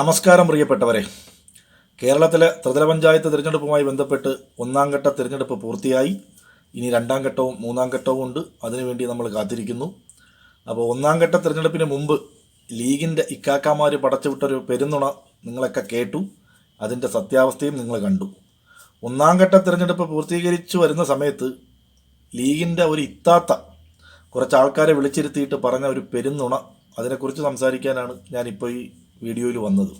നമസ്കാരം പ്രിയപ്പെട്ടവരെ. കേരളത്തിലെ ത്രിതല പഞ്ചായത്ത് തിരഞ്ഞെടുപ്പുമായി ബന്ധപ്പെട്ട് ഒന്നാം ഘട്ട തിരഞ്ഞെടുപ്പ് പൂർത്തിയായി. ഇനി രണ്ടാം ഘട്ടവും മൂന്നാം ഘട്ടവും ഉണ്ട്. അതിനുവേണ്ടി നമ്മൾ കാത്തിരിക്കുന്നു. അപ്പോൾ ഒന്നാം ഘട്ട തിരഞ്ഞെടുപ്പിന് മുമ്പ് ലീഗിന്റെ ഇക്കാക്കാമാർ പടച്ചുവിട്ടൊരു പെരുന്നുണ നിങ്ങളൊക്കെ കേട്ടു. അതിന്റെ സത്യാവസ്ഥയും നിങ്ങൾ കണ്ടു. ഒന്നാം ഘട്ട തിരഞ്ഞെടുപ്പ് പൂർത്തീകരിച്ചു വരുന്ന സമയത്ത് ലീഗിന്റെ ഒരു ഇത്താത്ത കുറച്ച് ആൾക്കാരെ വിളിച്ചിരുത്തിയിട്ട് പറഞ്ഞ ഒരു പെരുന്നുണ അതിനെക്കുറിച്ച് സംസാരിക്കാനാണ് ഞാനിപ്പോൾ ഈ വീഡിയോയിൽ വന്നത്.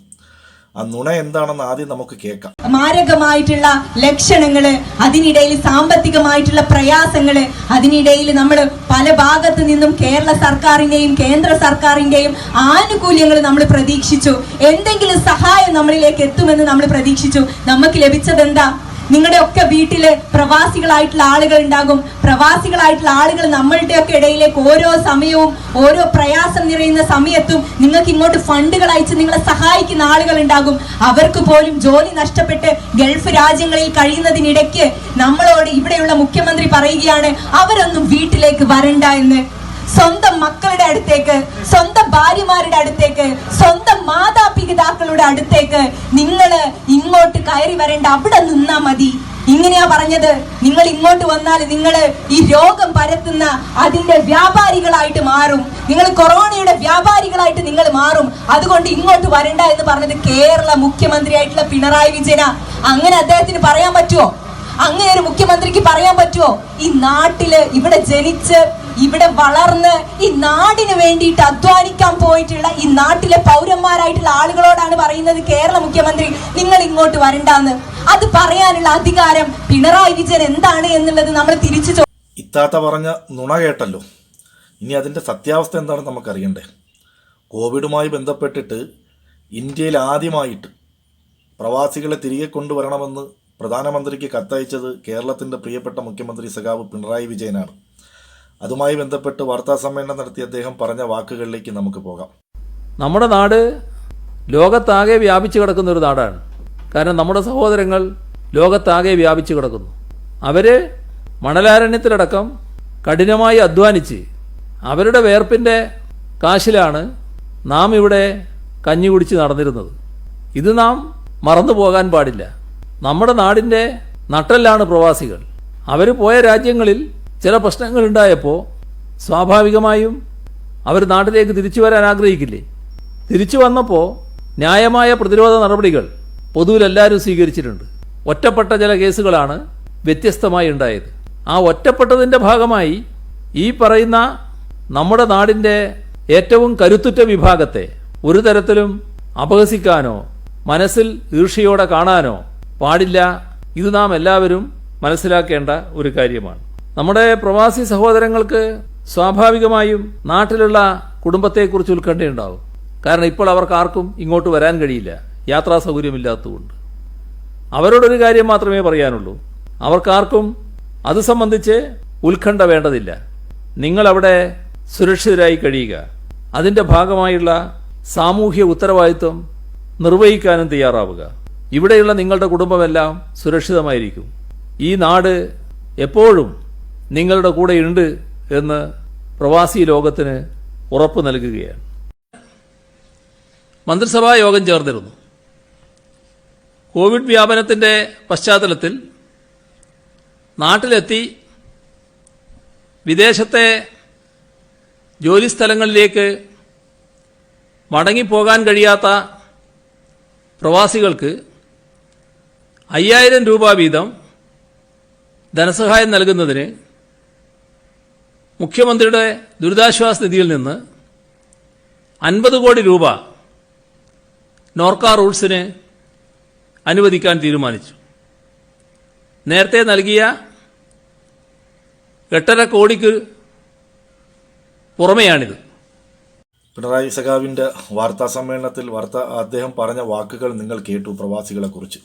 ആ നുണ എന്താണെന്ന് ആദ്യം നമുക്ക് കേൾക്കാം. മാരകമായിട്ടുള്ള ലക്ഷണങ്ങൾ അതിനിടയിൽ സാമ്പത്തികമായിട്ടുള്ള പ്രയാസങ്ങൾ അതിനിടയിൽ നമ്മൾ പല ഭാഗത്ത് നിന്നും കേരള സർക്കാരിന്റെയും കേന്ദ്ര സർക്കാരിന്റെയും ആനുകൂല്യങ്ങൾ നമ്മൾ പ്രതീക്ഷിച്ചു. എന്തെങ്കിലും സഹായം നമ്മളിലേക്ക് എത്തുമെന്ന് നമ്മൾ പ്രതീക്ഷിച്ചു. നമുക്ക് ലഭിച്ചത് എന്താ നിങ്ങളുടെ ഒക്കെ വീട്ടിൽ പ്രവാസികളായിട്ടുള്ള ആളുകൾ ഉണ്ടാകും പ്രവാസികളായിട്ടുള്ള ആളുകൾ നമ്മളുടെ ഒക്കെ ഇടയിലേക്ക് ഓരോ സമയവും ഓരോ പ്രയാസം നിറയുന്ന സമയത്തും നിങ്ങൾക്ക് ഇങ്ങോട്ട് ഫണ്ടുകൾ അയച്ച് നിങ്ങളെ സഹായിക്കുന്ന ആളുകൾ ഉണ്ടാകും. അവർക്ക് പോലും ജോലി നഷ്ടപ്പെട്ട് ഗൾഫ് രാജ്യങ്ങളിൽ കഴിയുന്നതിനിടയ്ക്ക് നമ്മളോട് ഇവിടെയുള്ള മുഖ്യമന്ത്രി പറയുകയാണ് അവരൊന്നും വീട്ടിലേക്ക് വരണ്ട എന്ന്. സ്വന്തം മക്കളുടെ അടുത്തേക്ക് സ്വന്തം ഭാര്യമാരുടെ അടുത്തേക്ക് സ്വന്തം മാതാപിതാക്കളുടെ അടുത്തേക്ക് നിങ്ങൾ ഇങ്ങോട്ട് കയറി വരേണ്ട അവിടെ നിന്നാ മതി. ഇങ്ങനെയാ പറഞ്ഞത്. നിങ്ങൾ ഇങ്ങോട്ട് വന്നാൽ നിങ്ങൾ ഈ രോഗം പരത്തുന്ന അതിന്റെ വ്യാപാരികളായിട്ട് മാറും. നിങ്ങൾ കൊറോണയുടെ വ്യാപാരികളായിട്ട് നിങ്ങൾ മാറും. അതുകൊണ്ട് ഇങ്ങോട്ട് വരണ്ട എന്ന് പറഞ്ഞത് കേരള മുഖ്യമന്ത്രിയായിട്ടുള്ള പിണറായി വിജയന. അങ്ങനെ അദ്ദേഹത്തിന് പറയാൻ പറ്റുമോ അങ്ങനെ ഒരു മുഖ്യമന്ത്രിക്ക് പറയാൻ പറ്റുമോ ഈ നാട്ടിൽ ഇവിടെ ജനിച്ച് ഇവിടെ വളർന്ന് ഈ നാടിന് വേണ്ടിയിട്ട് അധ്വാനിക്കാൻ പോയിട്ടുള്ള ഈ നാട്ടിലെ പൗരന്മാരായിട്ടുള്ള ആളുകളോടാണ് പറയുന്നത് കേരള മുഖ്യമന്ത്രി നിങ്ങൾ ഇങ്ങോട്ട് വരണ്ടാന്ന്. അത് പറയാനുള്ള അധികാരം പിണറായി വിജയൻ എന്താണ് എന്നുള്ളത് നമ്മൾ തിരിച്ചു ഇത്താത്ത പറഞ്ഞ നുണ കേട്ടല്ലോ. ഇനി അതിന്റെ സത്യാവസ്ഥ എന്താണെന്ന് നമുക്കറിയണ്ടേ? കോവിഡുമായി ബന്ധപ്പെട്ടിട്ട് ഇന്ത്യയിൽ ആദ്യമായിട്ട് പ്രവാസികളെ തിരികെ കൊണ്ടുവരണമെന്ന് പ്രധാനമന്ത്രിക്ക് കത്തയച്ചത് കേരളത്തിന്റെ പ്രിയപ്പെട്ട മുഖ്യമന്ത്രി സഖാവ് പിണറായി വിജയനാണ്. അതുമായി ബന്ധപ്പെട്ട് വാർത്താ സമ്മേളനം നടത്തി അദ്ദേഹം പറഞ്ഞ വാക്കുകളിലേക്ക് നമുക്ക് പോകാം. നമ്മുടെ നാട് ലോകത്താകെ വ്യാപിച്ചു കിടക്കുന്ന ഒരു നാടാണ്. കാരണം നമ്മുടെ സഹോദരങ്ങൾ ലോകത്താകെ വ്യാപിച്ചു കിടക്കുന്നു. അവർ മണലാരണ്യത്തിലടക്കം കഠിനമായി അധ്വാനിച്ച് അവരുടെ വേർപ്പിന്റെ കാശിലാണ് നാം ഇവിടെ കഞ്ഞി കുടിച്ച് നടന്നിരുന്നത്. ഇത് നാം മറന്നു പോകാൻ പാടില്ല. നമ്മുടെ നാടിന്റെ നട്ടെല്ലാണ് പ്രവാസികൾ. അവർ പോയ രാജ്യങ്ങളിൽ ചില പ്രശ്നങ്ങളുണ്ടായപ്പോൾ സ്വാഭാവികമായും അവർ നാട്ടിലേക്ക് തിരിച്ചു വരാൻ ആഗ്രഹിക്കില്ലേ? തിരിച്ചു വന്നപ്പോൾ ന്യായമായ പ്രതിരോധ നടപടികൾ പൊതുവിൽ എല്ലാവരും സ്വീകരിച്ചിട്ടുണ്ട്. ഒറ്റപ്പെട്ട ചില കേസുകളാണ് വ്യത്യസ്തമായി ഉണ്ടായത്. ആ ഒറ്റപ്പെട്ടതിന്റെ ഭാഗമായി ഈ പറയുന്ന നമ്മുടെ നാടിന്റെ ഏറ്റവും കരുത്തുറ്റ വിഭാഗത്തെ ഒരു തരത്തിലും അപഹസിക്കാനോ മനസ്സിൽ ഈർഷ്യയോടെ കാണാനോ പാടില്ല. ഇത് നാം എല്ലാവരും മനസ്സിലാക്കേണ്ട ഒരു കാര്യമാണ്. നമ്മുടെ പ്രവാസി സഹോദരങ്ങൾക്ക് സ്വാഭാവികമായും നാട്ടിലുള്ള കുടുംബത്തെക്കുറിച്ച് ഉത്കണ്ഠയുണ്ടാവും. കാരണം ഇപ്പോൾ അവർക്ക് ആർക്കും ഇങ്ങോട്ട് വരാൻ കഴിയില്ല. യാത്രാ സൗകര്യമില്ലാത്തതുകൊണ്ട്. അവരോടൊരു കാര്യം മാത്രമേ പറയാനുള്ളൂ. അവർക്കാർക്കും അത് സംബന്ധിച്ച് ഉത്കണ്ഠ വേണ്ടതില്ല. നിങ്ങളവിടെ സുരക്ഷിതരായി കഴിയുക. അതിന്റെ ഭാഗമായുള്ള സാമൂഹ്യ ഉത്തരവാദിത്വം നിർവഹിക്കാനും തയ്യാറാവുക. ഇവിടെയുള്ള നിങ്ങളുടെ കുടുംബമെല്ലാം സുരക്ഷിതമായിരിക്കും. ഈ നാട് എപ്പോഴും നിങ്ങളുടെ കൂടെയുണ്ട് എന്ന് പ്രവാസി ലോകത്തിന് ഉറപ്പ് നൽകുകയാണ്. മന്ത്രിസഭാ യോഗം ചേർന്നിരുന്നു. കോവിഡ് വ്യാപനത്തിന്റെ പശ്ചാത്തലത്തിൽ നാട്ടിലെത്തി വിദേശത്തെ ജോലിസ്ഥലങ്ങളിലേക്ക് മടങ്ങിപ്പോകാൻ കഴിയാത്ത പ്രവാസികൾക്ക് അയ്യായിരം രൂപ വീതം ധനസഹായം നൽകുന്നതിന് മുഖ്യമന്ത്രിയുടെ ദുരിതാശ്വാസ നിധിയിൽ നിന്ന് അൻപത് കോടി രൂപ നോർക്ക റൂൾസിന് അനുവദിക്കാൻ തീരുമാനിച്ചു. നേരത്തെ നൽകിയ എട്ടര കോടിക്ക് പുറമെയാണിത്. പിണറായി സഖാവിന്റെ വാർത്താ സമ്മേളനത്തിൽ വാർത്ത അദ്ദേഹം പറഞ്ഞ വാക്കുകൾ നിങ്ങൾ കേട്ടു പ്രവാസികളെക്കുറിച്ച്.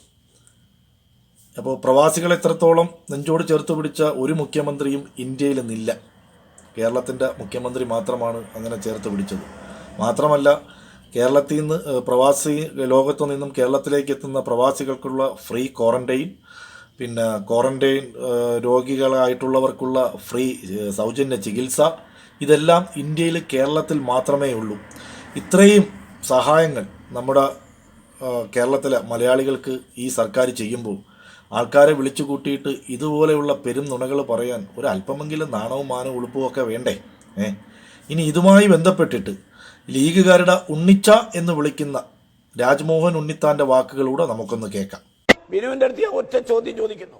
അപ്പോൾ പ്രവാസികൾ എത്രത്തോളം നെഞ്ചോട് ചേർത്ത് പിടിച്ച ഒരു മുഖ്യമന്ത്രിയും ഇന്ത്യയിൽ നിന്നില്ല. കേരളത്തിന്റെ മുഖ്യമന്ത്രി മാത്രമാണ് അങ്ങനെ ചേർത്ത് പിടിച്ചത്. മാത്രമല്ല കേരളത്തിൽ നിന്ന് പ്രവാസി ലോകത്തു നിന്നും കേരളത്തിലേക്ക് എത്തുന്ന പ്രവാസികൾക്കുള്ള ഫ്രീ ക്വാറന്റൈൻ പിന്നെ ക്വാറന്റൈൻ രോഗികളായിട്ടുള്ളവർക്കുള്ള ഫ്രീ സൗജന്യ ചികിത്സ ഇതെല്ലാം ഇന്ത്യയിൽ കേരളത്തിൽ മാത്രമേ ഉള്ളൂ. ഇത്രയും സഹായങ്ങൾ നമ്മുടെ കേരളത്തിലെ മലയാളികൾക്ക് ഈ സർക്കാർ ചെയ്യുമ്പോൾ ആൾക്കാരെ വിളിച്ചു കൂട്ടിയിട്ട് ഇതുപോലെയുള്ള പെരും നുണകൾ പറയാൻ ഒരു അല്പമെങ്കിലും നാണവും മാനവും ഉളുപ്പും ഒക്കെ വേണ്ടേ? ഏ? ഇനി ഇതുമായി ബന്ധപ്പെട്ടിട്ട് ലീഗുകാരുടെ ഉണ്ണിച്ച എന്ന് വിളിക്കുന്ന രാജ്മോഹൻ ഉണ്ണിത്താന്റെ വാക്കുകളൂടെ നമുക്കൊന്ന് കേൾക്കാം. ബിനുവിന്റെ അടുത്ത് ഞാൻ ഒറ്റ ചോദ്യം ചോദിക്കുന്നു.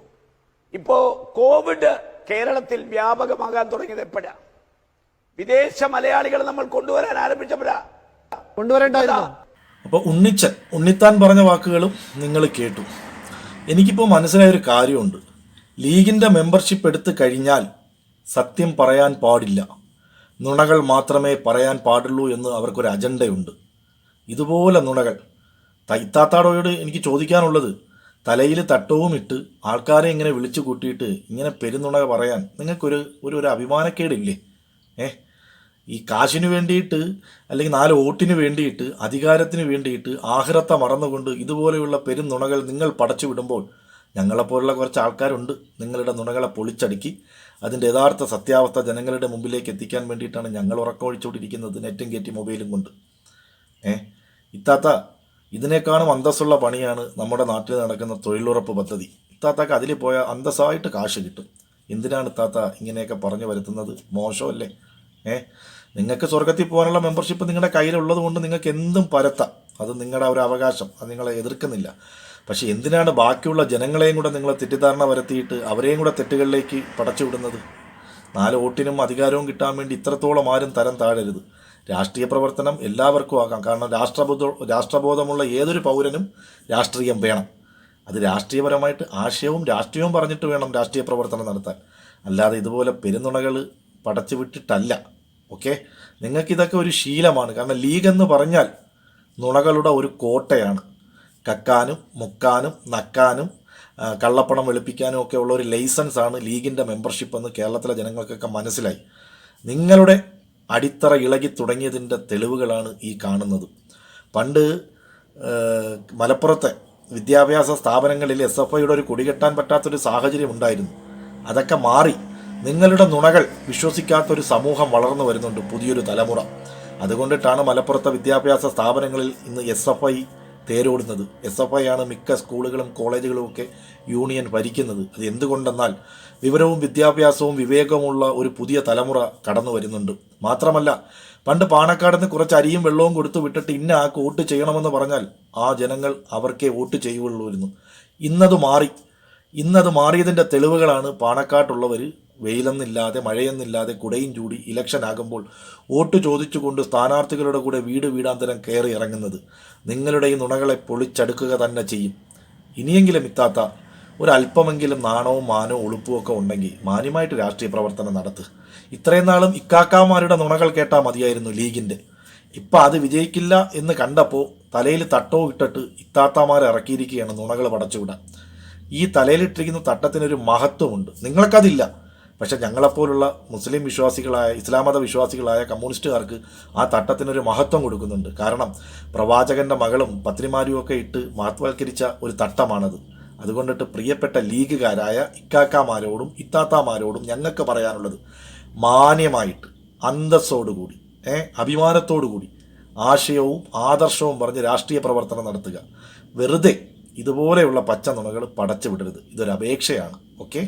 ഇപ്പോ കോവിഡ് കേരളത്തിൽ വ്യാപകമാകാൻ തുടങ്ങിയത് എപ്പോഴാ? വിദേശ മലയാളികൾ നമ്മൾ കൊണ്ടുവരാൻ ആരംഭിച്ചപ്പോഴാ? കൊണ്ടുവരേണ്ടതാ അപ്പൊ ഉണ്ണിച്ചൻ ഉണ്ണിത്താൻ പറഞ്ഞ വാക്കുകളും നിങ്ങൾ കേട്ടു. എനിക്കിപ്പോൾ മനസ്സിലായ ഒരു കാര്യമുണ്ട്. ലീഗിന്റെ മെമ്പർഷിപ്പ് എടുത്തു കഴിഞ്ഞാൽ സത്യം പറയാൻ പാടില്ല. നുണകൾ മാത്രമേ പറയാൻ പാടുള്ളൂ എന്ന് അവർക്കൊരു അജണ്ടയുണ്ട്. ഇതുപോലെ നുണകൾ. തൈത്താത്താടോയോട് എനിക്ക് ചോദിക്കാനുള്ളത് തലയിൽ തട്ടവും ഇട്ട് ആൾക്കാരെ ഇങ്ങനെ വിളിച്ചു കൂട്ടിയിട്ട് ഇങ്ങനെ പെരുന്നുണ പറയാൻ നിങ്ങൾക്കൊരു ഒരു ഒരു അഭിമാനക്കേടില്ലേ? ഏ? ഈ കാശിന് വേണ്ടിയിട്ട് അല്ലെങ്കിൽ നാല് വോട്ടിന് വേണ്ടിയിട്ട് അധികാരത്തിന് വേണ്ടിയിട്ട് ആഹ്റത്തെ മറന്നുകൊണ്ട് ഇതുപോലെയുള്ള പെരും നുണകൾ നിങ്ങൾ പടച്ചു വിടുമ്പോൾ ഞങ്ങളെപ്പോലുള്ള കുറച്ച് ആൾക്കാരുണ്ട്. നിങ്ങളുടെ നുണകളെ പൊളിച്ചടുക്കി അതിന്റെ യഥാർത്ഥ സത്യാവസ്ഥ ജനങ്ങളുടെ മുമ്പിലേക്ക് എത്തിക്കാൻ വേണ്ടിയിട്ടാണ് ഞങ്ങൾ ഉറക്കമൊഴിച്ചുകൊണ്ടിരിക്കുന്നത് നെറ്റും കയറ്റി മൊബൈലും കൊണ്ട്. ഏ? ഇത്താത്ത ഇതിനേക്കാളും അന്തസ്സുള്ള പണിയാണ് നമ്മുടെ നാട്ടിൽ നടക്കുന്ന തൊഴിലുറപ്പ് പദ്ധതി. ഇത്താത്തക്ക് അതിൽ പോയാൽ അന്തസ്സായിട്ട് കാശ് കിട്ടും. എന്തിനാണ് ഇത്താത്ത ഇങ്ങനെയൊക്കെ പറഞ്ഞു വരുത്തുന്നത്? മോശമല്ലേ? ഏ? നിങ്ങൾക്ക് സ്വർഗത്തിൽ പോകാനുള്ള മെമ്പർഷിപ്പ് നിങ്ങളുടെ കയ്യിലുള്ളത് കൊണ്ട് നിങ്ങൾക്ക് എന്തും പരത്താം. അത് നിങ്ങളുടെ ഒരു അവകാശം. അത് നിങ്ങളെ എതിർക്കുന്നില്ല. പക്ഷേ എന്തിനാണ് ബാക്കിയുള്ള ജനങ്ങളെയും കൂടെ നിങ്ങളെ തെറ്റിദ്ധാരണ വരുത്തിയിട്ട് അവരെയും കൂടെ തെറ്റുകളിലേക്ക് പടച്ചു വിടുന്നത്? നാല് വോട്ടിനും അധികാരവും കിട്ടാൻ വേണ്ടി ഇത്രത്തോളം ആരും തരം താഴരുത്. രാഷ്ട്രീയ പ്രവർത്തനം എല്ലാവർക്കും ആകാം. കാരണം രാഷ്ട്രബോധ രാഷ്ട്രബോധമുള്ള ഏതൊരു പൗരനും രാഷ്ട്രീയം വേണം. അത് രാഷ്ട്രീയപരമായിട്ട് ആശയവും രാഷ്ട്രീയവും പറഞ്ഞിട്ട് വേണം രാഷ്ട്രീയ പ്രവർത്തനം നടത്താൻ. അല്ലാതെ ഇതുപോലെ പെരുന്നുണകൾ പടച്ചു വിട്ടിട്ടല്ല. ഓക്കെ? നിങ്ങൾക്കിതൊക്കെ ഒരു ശീലമാണ്. കാരണം ലീഗ് എന്ന് പറഞ്ഞാൽ നുണകളുടെ ഒരു കോട്ടയാണ്. കക്കാനും മുക്കാനും നക്കാനും കള്ളപ്പണം വെളുപ്പിക്കാനും ഒക്കെ ഉള്ള ഒരു ലൈസൻസ് ആണ് ലീഗിന്റെ മെമ്പർഷിപ്പ് എന്ന് കേരളത്തിലെ ജനങ്ങൾക്കൊക്കെ മനസ്സിലായി. നിങ്ങളുടെ അടിത്തറ ഇളകി തുടങ്ങിയതിന്റെ തെളിവുകളാണ് ഈ കാണുന്നത്. പണ്ട് മലപ്പുറത്തെ വിദ്യാഭ്യാസ സ്ഥാപനങ്ങളിൽ എസ് എഫ് ഐയുടെ ഒരു കൊടികെട്ടാൻ പറ്റാത്തൊരു സാഹചര്യം ഉണ്ടായിരുന്നു. അതൊക്കെ മാറി. നിങ്ങളുടെ നുണകൾ വിശ്വസിക്കാത്ത ഒരു സമൂഹം വളർന്നു വരുന്നുണ്ട് പുതിയൊരു തലമുറ. അതുകൊണ്ടിട്ടാണ് മലപ്പുറത്തെ വിദ്യാഭ്യാസ സ്ഥാപനങ്ങളിൽ ഇന്ന് എസ് എഫ് ഐ തേരോടുന്നത്. എസ് എഫ് ഐ ആണ് മിക്ക സ്കൂളുകളും കോളേജുകളും ഒക്കെ യൂണിയൻ ഭരിക്കുന്നത്. അത് എന്തുകൊണ്ടെന്നാൽ വിവരവും വിദ്യാഭ്യാസവും വിവേകവുമുള്ള ഒരു പുതിയ തലമുറ കടന്നു വരുന്നുണ്ട്. മാത്രമല്ല പണ്ട് പാണക്കാട് കുറച്ച് അരിയും വെള്ളവും കൊടുത്തു വിട്ടിട്ട് ഇന്ന ആൾക്ക് വോട്ട് ചെയ്യണമെന്ന് പറഞ്ഞാൽ ആ ജനങ്ങൾ അവർക്കേ വോട്ട് ചെയ്യുകയുള്ളൂ ഇന്നത് മാറി. ഇന്നത് മാറിയതിന്റെ തെളിവുകളാണ് പാണക്കാട്ടുള്ളവർ വെയിലെന്നില്ലാതെ മഴയെന്നില്ലാതെ കുടയും ചൂടി ഇലക്ഷൻ ആകുമ്പോൾ വോട്ട് ചോദിച്ചുകൊണ്ട് സ്ഥാനാർത്ഥികളുടെ കൂടെ വീട് വീടാന്തരം കയറി ഇറങ്ങുന്നത്. നിങ്ങളുടെ ഈ നുണകളെ പൊളിച്ചടുക്കുക തന്നെ ചെയ്യും. ഇനിയെങ്കിലും ഇത്താത്ത ഒരല്പമെങ്കിലും നാണവും മാനവും ഉളുപ്പും ഒക്കെ ഉണ്ടെങ്കിൽ മാന്യമായിട്ട് രാഷ്ട്രീയ പ്രവർത്തനം നടത്ത്. ഇത്രയും നാളും ഇക്കാക്കാമാരുടെ നുണകൾ കേട്ടാൽ മതിയായിരുന്നു ലീഗിന്റെ ഇപ്പം അത് വിജയിക്കില്ല എന്ന് കണ്ടപ്പോൾ തലയിൽ തട്ടോ ഇട്ടിട്ട് ഇത്താത്താമാരെ ഇറക്കിയിരിക്കുകയാണ് നുണകൾ പടച്ചുവിടാൻ. ഈ തലയിലിട്ടിരിക്കുന്ന തട്ടത്തിനൊരു മഹത്വമുണ്ട്. നിങ്ങൾക്കതില്ല. പക്ഷെ ഞങ്ങളെപ്പോലുള്ള മുസ്ലിം വിശ്വാസികളായ ഇസ്ലാം മത വിശ്വാസികളായ കമ്മ്യൂണിസ്റ്റുകാർക്ക് ആ തട്ടത്തിനൊരു മഹത്വം കൊടുക്കുന്നുണ്ട്. കാരണം പ്രവാചകന്റെ മകളും പത്നിമാരും ഒക്കെ ഇട്ട് മഹത്വവൽക്കരിച്ച ഒരു തട്ടമാണത്. അതുകൊണ്ടിട്ട് പ്രിയപ്പെട്ട ലീഗുകാരായ ഇക്കാക്കാമാരോടും ഇത്താത്താമാരോടും ഞങ്ങൾക്ക് പറയാനുള്ളത് മാന്യമായിട്ട് അന്തസ്സോടുകൂടി ഏ അഭിമാനത്തോടുകൂടി ആശയവും ആദർശവും പറഞ്ഞ് രാഷ്ട്രീയ പ്രവർത്തനം നടത്തുക. വെറുതെ ഇതുപോലെയുള്ള പച്ച നുണകൾ പടച്ചു വിടരുത് ഇതൊരു അപേക്ഷയാണ്. ഓക്കെ